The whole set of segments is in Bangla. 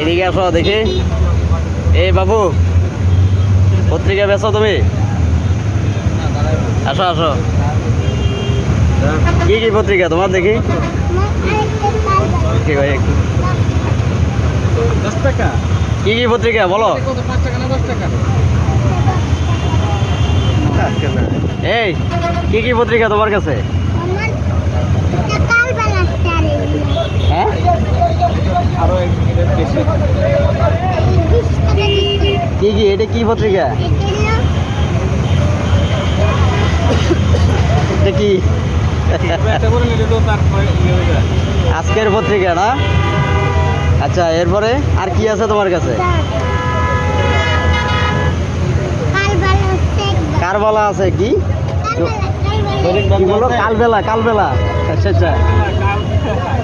এদিকে আসো দেখি। এ বাবু পত্রিকা বেছো তুমি? আসো আসো। কি কি পত্রিকা তোমার দেখি? কি ভাই কি পত্রিকা, বলো। এই, কি কি পত্রিকা তোমার কাছে? হ্যাঁ? কি কি, এটা কি পত্রিকা এটা কি একটা করে নিলে তো তারপরে ইয়ে হয়ে যায় আজকের পত্রিকা না? আচ্ছা এরপরে আর কি আছে তোমার কাছে? কারবালা আছে কি? কি বলো? কালবেলা কালবেলা। আচ্ছা আচ্ছা।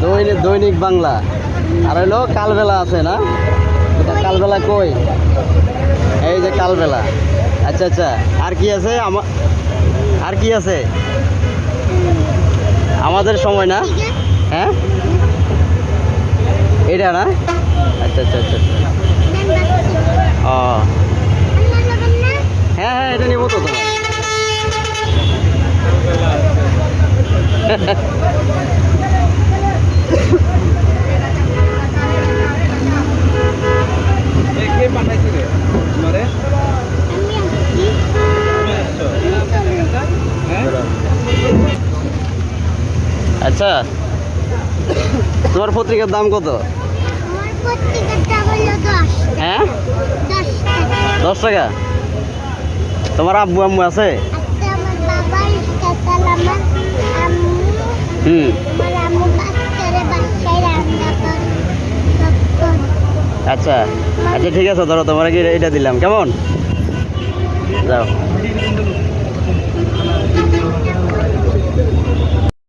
দৈনিক দৈনিক বাংলা। আর হইল কালবেলা আছে না? এটা কালবেলা কই? এই যে কালবেলা। আচ্ছা আচ্ছা। আর কি আছে? আমার আর কি আছে? আমাদের সময় না? হ্যাঁ? এটা না? আচ্ছা আচ্ছা আচ্ছা আচ্ছা। ও। হ্যাঁ হ্যাঁ এটা নেব তো তোমার। আচ্ছা। তোমার পত্রিকার দাম কত? হ্যাঁ? দশ টাকা। তোমার আব্বু আম্মু আছে? হুম। আচ্ছা। আচ্ছা ঠিক আছে ধরো তোমার কি এটা দিলাম। কেমন? যাও।